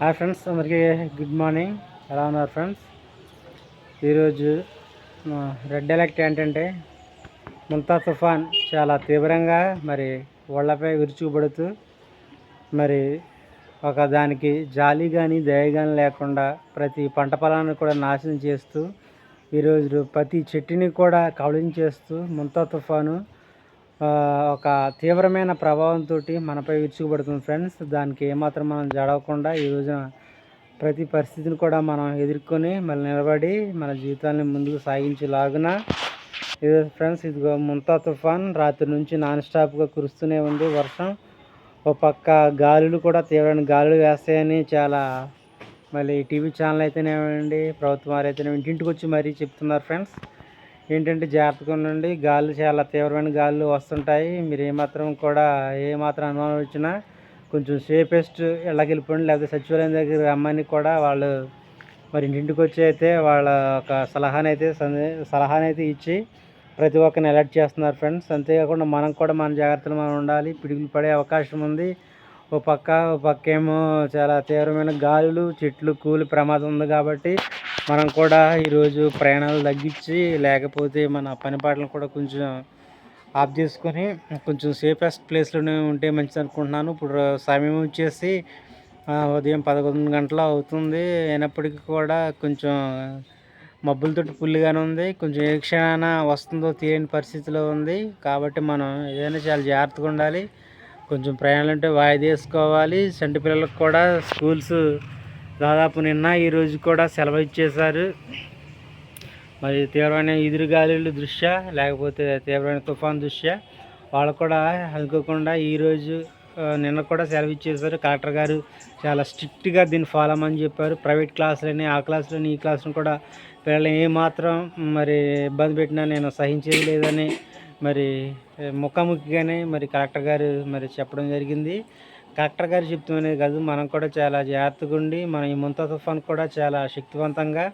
Hi friends అందరికీ good morning. ఎలా ఉన్నారు ఫ్రెండ్స్? ఈరోజు రెడ్ అలర్ట్ ఏంటంటే ముంతా తుఫాన్ చాలా తీవ్రంగా మరి ఒళ్ళపై విరుచుకుపడుతూ మరి ఒక దానికి జాలి కానీ దయ కానీ లేకుండా ప్రతి పంట పొలాన్ని కూడా నాశనం చేస్తూ ఈరోజు ప్రతి చెట్టుని కూడా కవలించేస్తూ ముంతా తుఫాను ఒక తీవ్రమైన ప్రభావంతో మనపై విరుచుకుపడుతుంది ఫ్రెండ్స్. దానికి ఏమాత్రం మనం జడవకుండా ఈ రోజున ప్రతి పరిస్థితిని కూడా మనం ఎదుర్కొని మళ్ళీ నిలబడి మన జీవితాన్ని ముందుకు సాగించేలాగున ఇది ఫ్రెండ్స్ ఇదిగో ముంతా తుఫాన్. రాత్రి నుంచి నాన్ స్టాప్గా కురుస్తూనే ఉంది వర్షం. ఓ పక్క గాలులు కూడా తీవ్రమైన గాలులు వేస్తాయని చాలా మళ్ళీ టీవీ ఛానల్ అయితేనేమండి ప్రభుత్వం వారు అయితేనే ఇంటింటికి వచ్చి మరీ చెప్తున్నారు ఫ్రెండ్స్. ఏంటంటే జాగ్రత్తగా ఉండండి. గాలులు చాలా తీవ్రమైన గాలులు వస్తుంటాయి. మీరు ఏమాత్రం కూడా ఏమాత్రం అనుమానం వచ్చినా కొంచెం సేఫెస్ట్ ఇళ్ళకి వెళ్ళిపోండి. లేకపోతే సచివాలయం దగ్గర రమ్మని కూడా వాళ్ళు మరి ఇంటింటికి వచ్చి అయితే వాళ్ళ ఒక సలహాని అయితే సలహాని అయితే ఇచ్చి ప్రతి ఒక్కరిని అలర్ట్ చేస్తున్నారు ఫ్రెండ్స్ అంతేకాకుండా మనం కూడా మన జాగ్రత్తలు మనం ఉండాలి. పిడుగులు పడే అవకాశం ఉంది. ఓ పక్క ఓ పక్క ఏమో చాలా తీవ్రమైన గాలులు చెట్లు కూలి ప్రమాదం ఉంది కాబట్టి మనం కూడా ఈరోజు ప్రయాణాలు తగ్గించి లేకపోతే మన పని పాటలు కూడా కొంచెం ఆఫ్ చేసుకొని కొంచెం సేఫెస్ట్ ప్లేస్లోనే ఉంటే మంచిది అనుకుంటున్నాను. ఇప్పుడు సమయం వచ్చేసి ఉదయం పదకొండు గంటల అవుతుంది. అయినప్పటికీ కూడా కొంచెం మబ్బులతో ఫుల్గానే ఉంది. కొంచెం ఏ క్షణాన వస్తుందో తెలియని పరిస్థితిలో ఉంది. కాబట్టి మనం ఏదైనా చాలా జాగ్రత్తగా ఉండాలి. కొంచెం ప్రయాణాలు అంటే వాయిదేసుకోవాలి చంటి పిల్లలకు కూడా స్కూల్స్ దాదాపు నిన్న ఈ రోజు కూడా సెలవు ఇచ్చేశారు. మరి తీవ్రమైన ఎదురుగాలుల దృష్ట్యా లేకపోతే తీవ్రమైన తుఫాన్ దృష్ట్యా వాళ్ళు కూడా అనుకోకుండా ఈరోజు నిన్న కూడా సెలవు ఇచ్చేశారు. కలెక్టర్ గారు చాలా స్ట్రిక్ట్గా దీన్ని ఫాలో అని చెప్పారు. ప్రైవేట్ క్లాసులని ఆ క్లాసులని ఈ క్లాసులను కూడా పిల్లలు ఏమాత్రం మరి ఇబ్బంది పెట్టినా నేను సహించేది లేదని మరి ముఖాముఖిగానే మరి కలెక్టర్ గారు మరి చెప్పడం జరిగింది. కలెక్టర్ గారు చెప్తూనే కాదు మనం కూడా చాలా జాగ్రత్తగా ఉండి మనం ఈ ముంతా తుఫాన్ కూడా చాలా శక్తివంతంగా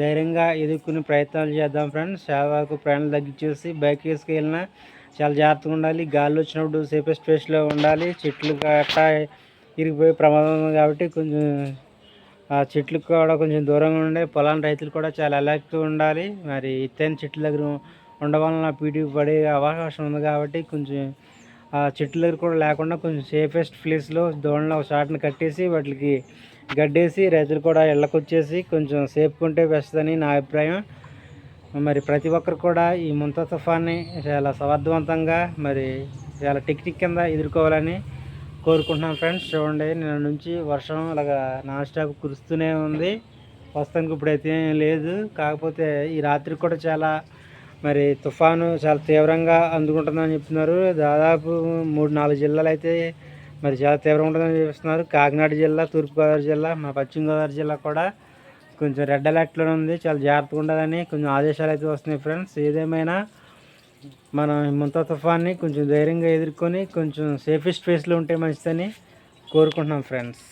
ధైర్యంగా ఎదుర్కొనే ప్రయత్నాలు చేద్దాం ఫ్రెండ్స్. చాలా వరకు ప్రయాణాలు తగ్గించేసి బైక్ వేసుకెళ్ళినా చాలా జాగ్రత్తగా ఉండాలి. గాలి వచ్చినప్పుడు సేఫెస్ట్ ప్లేస్లో ఉండాలి. చెట్లు గట్టా ఇరిగిపోయే ప్రమాదం ఉంది కాబట్టి కొంచెం ఆ చెట్లకు కూడా కొంచెం దూరంగా ఉండే పొలాన్ని రైతులు కూడా చాలా అలర్ట్గా ఉండాలి. మరి ఎత్తైన చెట్ల దగ్గర ఉండడం వలన పడే అవకాశం ఉంది కాబట్టి కొంచెం చెట్ల దగ్గర కూడా లేకుండా కొంచెం సేఫెస్ట్ ప్లేస్లో దోణలో ఒక షాట్ని కట్టేసి వాటికి గడ్డేసి రైతులు కూడా ఇళ్ళకొచ్చేసి కొంచెం సేఫ్గా ఉంటే బెస్ట్ అని నా అభిప్రాయం. మరి ప్రతి ఒక్కరు కూడా ఈ ముంతా తుఫాన్ని చాలా సమర్థవంతంగా మరి చాలా టెక్నిక్ కింద ఎదుర్కోవాలని కోరుకుంటున్నాను ఫ్రెండ్స్ చూడండి నిన్న నుంచి వర్షం అలాగా నాన్ స్టాప్ కురుస్తూనే ఉంది. ప్రస్తుతానికి ఇప్పుడైతే ఏం లేదు. కాకపోతే ఈ రాత్రి కూడా చాలా మరి తుఫాను చాలా తీవ్రంగా అందుకుంటుందని చెప్తున్నారు. దాదాపు మూడు నాలుగు జిల్లాలు అయితే మరి చాలా తీవ్రంగా ఉంటుందని చెప్తున్నారు కాకినాడ జిల్లా తూర్పుగోదావరి జిల్లా మా పశ్చిమ గోదావరి జిల్లా కూడా కొంచెం రెడ్ అలర్ట్లో ఉంది. చాలా జాగ్రత్తగా ఉండాలని కొంచెం ఆదేశాలు అయితే వస్తున్నాయి ఫ్రెండ్స్. ఏదేమైనా మనం ముంత తుఫాన్ని కొంచెం ధైర్యంగా ఎదుర్కొని కొంచెం సేఫెస్ట్ ప్లేస్లో ఉంటే మంచిదని కోరుకుంటున్నాం ఫ్రెండ్స్.